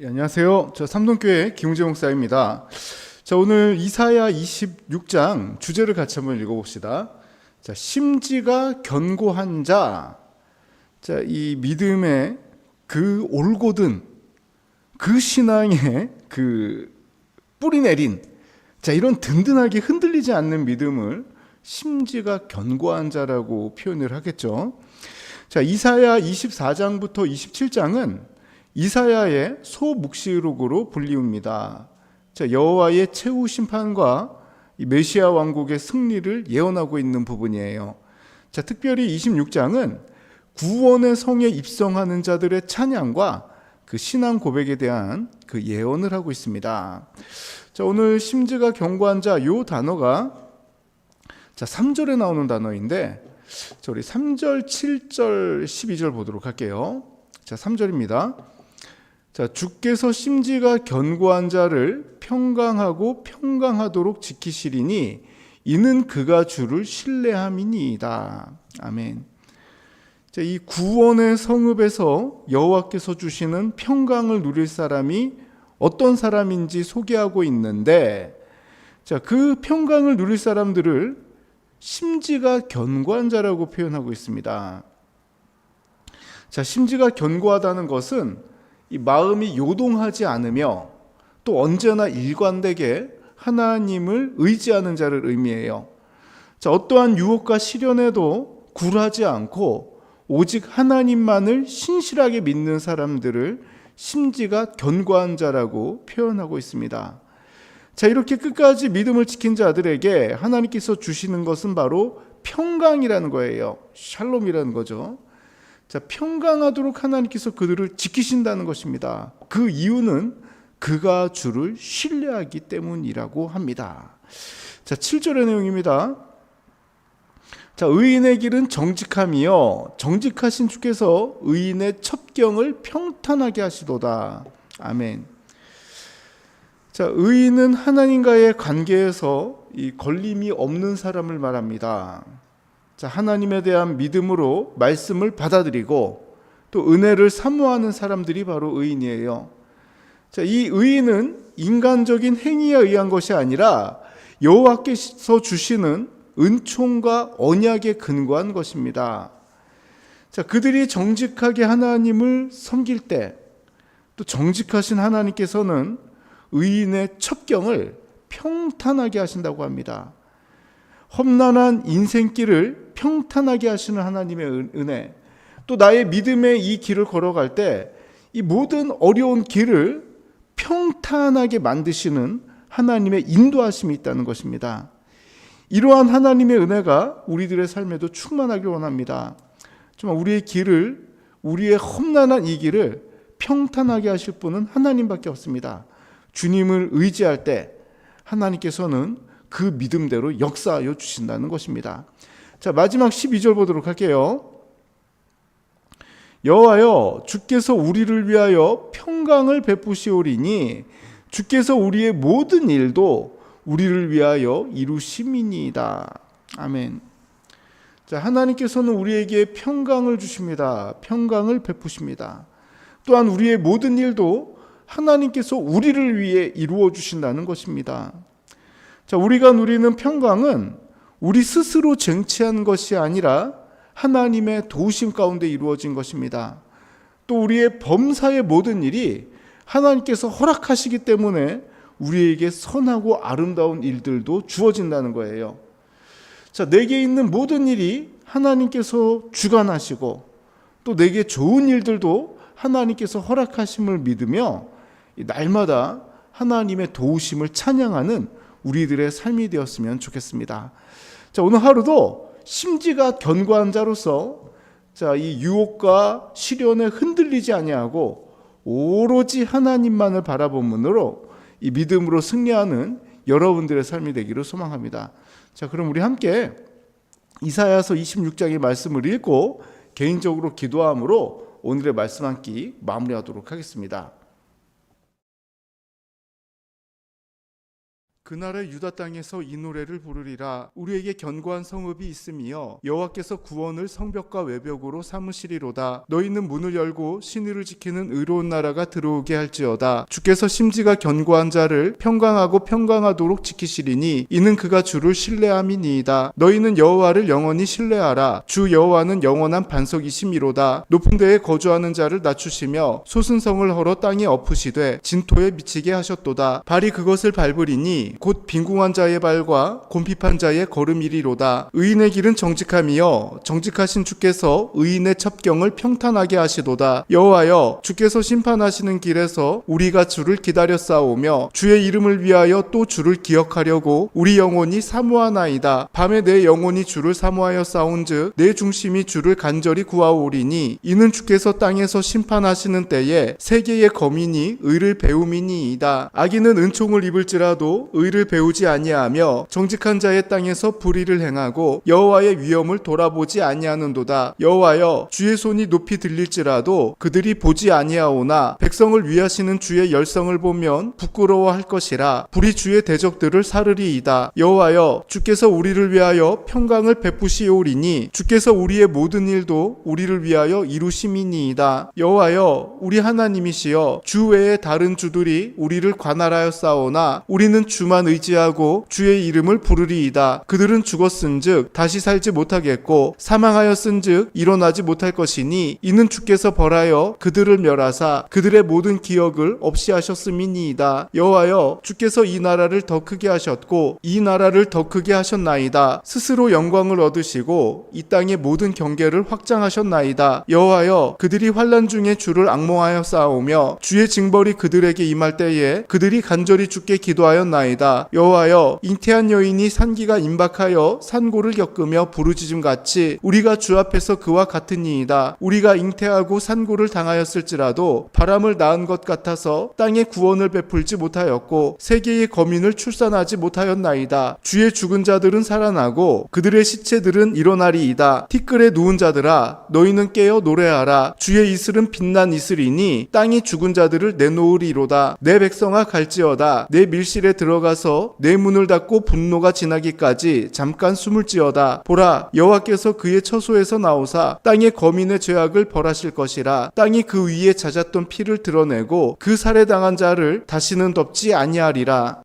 예, 안녕하세요. 저 삼동교회 김웅재 목사입니다. 자, 오늘 이사야 26장 주제를 같이 한번 읽어봅시다. 자, 심지가 견고한 자. 자, 이 믿음의 그 올곧은 그 신앙의 그 뿌리 내린 자, 이런 든든하게 흔들리지 않는 믿음을 심지가 견고한 자라고 표현을 하겠죠. 자, 이사야 24장부터 27장은 이사야의 소묵시록으로 불리웁니다. 자, 여호와의 최후 심판과 이 메시아 왕국의 승리를 예언하고 있는 부분이에요. 자, 특별히 26장은 구원의 성에 입성하는 자들의 찬양과 그 신앙 고백에 대한 그 예언을 하고 있습니다. 자, 오늘 심지가 견고한 자 요 단어가 자, 3절에 나오는 단어인데 자, 우리 3절, 7절, 12절 보도록 할게요. 자, 3절입니다. 자, 주께서 심지가 견고한 자를 평강하고 평강하도록 지키시리니 이는 그가 주를 신뢰함이니이다. 아멘. 자, 이 구원의 성읍에서 여호와께서 주시는 평강을 누릴 사람이 어떤 사람인지 소개하고 있는데 자, 그 평강을 누릴 사람들을 심지가 견고한 자라고 표현하고 있습니다. 자, 심지가 견고하다는 것은 이 마음이 요동하지 않으며 또 언제나 일관되게 하나님을 의지하는 자를 의미해요. 자, 어떠한 유혹과 시련에도 굴하지 않고 오직 하나님만을 신실하게 믿는 사람들을 심지가 견고한 자라고 표현하고 있습니다. 자, 이렇게 끝까지 믿음을 지킨 자들에게 하나님께서 주시는 것은 바로 평강이라는 거예요. 샬롬이라는 거죠. 자, 평강하도록 하나님께서 그들을 지키신다는 것입니다. 그 이유는 그가 주를 신뢰하기 때문이라고 합니다. 자, 7절의 내용입니다. 자, 의인의 길은 정직함이요. 정직하신 주께서 의인의 첩경을 평탄하게 하시도다. 아멘. 자, 의인은 하나님과의 관계에서 이 걸림이 없는 사람을 말합니다. 자, 하나님에 대한 믿음으로 말씀을 받아들이고 또 은혜를 사모하는 사람들이 바로 의인이에요. 자, 이 의인은 인간적인 행위에 의한 것이 아니라 여호와께서 주시는 은총과 언약에 근거한 것입니다. 자, 그들이 정직하게 하나님을 섬길 때 또 정직하신 하나님께서는 의인의 첩경을 평탄하게 하신다고 합니다. 험난한 인생길을 평탄하게 하시는 하나님의 은혜, 또 나의 믿음의 이 길을 걸어갈 때 이 모든 어려운 길을 평탄하게 만드시는 하나님의 인도하심이 있다는 것입니다. 이러한 하나님의 은혜가 우리들의 삶에도 충만하길 원합니다. 정말 우리의 길을 우리의 험난한 이 길을 평탄하게 하실 분은 하나님밖에 없습니다. 주님을 의지할 때 하나님께서는 그 믿음대로 역사하여 주신다는 것입니다. 자, 마지막 12절 보도록 할게요. 여호와여 주께서 우리를 위하여 평강을 베푸시오리니 주께서 우리의 모든 일도 우리를 위하여 이루심이니이다. 아멘. 자, 하나님께서는 우리에게 평강을 주십니다. 평강을 베푸십니다. 또한 우리의 모든 일도 하나님께서 우리를 위해 이루어 주신다는 것입니다. 자, 우리가 누리는 평강은 우리 스스로 쟁취한 것이 아니라 하나님의 도우심 가운데 이루어진 것입니다. 또 우리의 범사의 모든 일이 하나님께서 허락하시기 때문에 우리에게 선하고 아름다운 일들도 주어진다는 거예요. 자, 내게 있는 모든 일이 하나님께서 주관하시고 또 내게 좋은 일들도 하나님께서 허락하심을 믿으며 날마다 하나님의 도우심을 찬양하는 우리들의 삶이 되었으면 좋겠습니다. 자, 오늘 하루도 심지가 견고한 자로서 자, 이 유혹과 시련에 흔들리지 아니하고 오로지 하나님만을 바라보문으로 이 믿음으로 승리하는 여러분들의 삶이 되기를 소망합니다. 자, 그럼 우리 함께 이사야서 26장의 말씀을 읽고 개인적으로 기도함으로 오늘의 말씀 한 끼 마무리하도록 하겠습니다. 그날의 유다 땅에서 이 노래를 부르리라. 우리에게 견고한 성읍이 있으며 여호와께서 구원을 성벽과 외벽으로 삼으시리로다. 너희는 문을 열고 신의를 지키는 의로운 나라가 들어오게 할지어다. 주께서 심지가 견고한 자를 평강하고 평강하도록 지키시리니 이는 그가 주를 신뢰함이니이다. 너희는 여호와를 영원히 신뢰하라. 주 여호와는 영원한 반석이심이로다. 높은 데에 거주하는 자를 낮추시며 소순성을 헐어 땅에 엎으시되 진토에 미치게 하셨도다. 발이 그것을 밟으리니 곧 빈궁한 자의 발과 곰핍한 자의 걸음이리로다. 의인의 길은 정직함이여 정직하신 주께서 의인의 첩경을 평탄하게 하시도다. 여호와여 주께서 심판하시는 길에서 우리가 주를 기다려 싸우며 주의 이름을 위하여 또 주를 기억하려고 우리 영혼이 사모하나이다. 밤에 내 영혼이 주를 사모하여 싸운즉 내 중심이 주를 간절히 구하오리니 이는 주께서 땅에서 심판하시는 때에 세계의 거민이 의를 배움이니이다. 악인은 은총을 입을지라도 의를 배우지 아니하며 정직한 자의 땅에서 불의를 행하고 여호와의 위엄을 돌아보지 아니하는도다. 여호와여 주의 손이 높이 들릴지라도 그들이 보지 아니하오나 백성을 위하시는 주의 열성을 보면 부끄러워할 것이라. 불이 주의 대적들을 사르리이다. 여호와여 주께서 우리를 위하여 평강을 베푸시오리니 주께서 우리의 모든 일도 우리를 위하여 이루심이니이다. 여호와여 우리 하나님이시여 주 외에 다른 주들이 우리를 관할하여 싸우나 우리는 주만 의지하고 주의 이름을 부르리이다. 그들은 죽었은즉 다시 살지 못하겠고 사망하였은즉 일어나지 못할 것이니 이는 주께서 벌하여 그들을 멸하사 그들의 모든 기억을 없이 하셨음이니이다. 여호와여 주께서 이 나라를 더 크게 하셨고 이 나라를 더 크게 하셨나이다. 스스로 영광을 얻으시고 이 땅의 모든 경계를 확장하셨나이다. 여호와여 그들이 환란 중에 주를 악몽하여 싸우며 주의 징벌이 그들에게 임할 때에 그들이 간절히 주께 기도하였나이다 여호와여 잉태한 여인이 산기가 임박하여 산고를 겪으며 부르짖음 같이 우리가 주 앞에서 그와 같으니이다. 우리가 잉태하고 산고를 당하였을지라도 바람을 낳은 것 같아서 땅에 구원을 베풀지 못하였고 세계의 거민을 출산하지 못하였나이다. 주의 죽은 자들은 살아나고 그들의 시체들은 일어나리이다. 티끌에 누운 자들아 너희는 깨어 노래하라. 주의 이슬은 빛난 이슬이니 땅이 죽은 자들을 내놓으리로다. 내 백성아 갈지어다. 내 밀실에 들어 가서 내 문을 닫고 분노가 지나기까지 잠깐 숨을지어다 보라 여호와께서 그의 처소에서 나오사 땅의 거민의 죄악을 벌하실 것이라. 땅이 그 위에 잦았던 피를 드러내고 그 살해당한 자를 다시는 덮지 아니하리라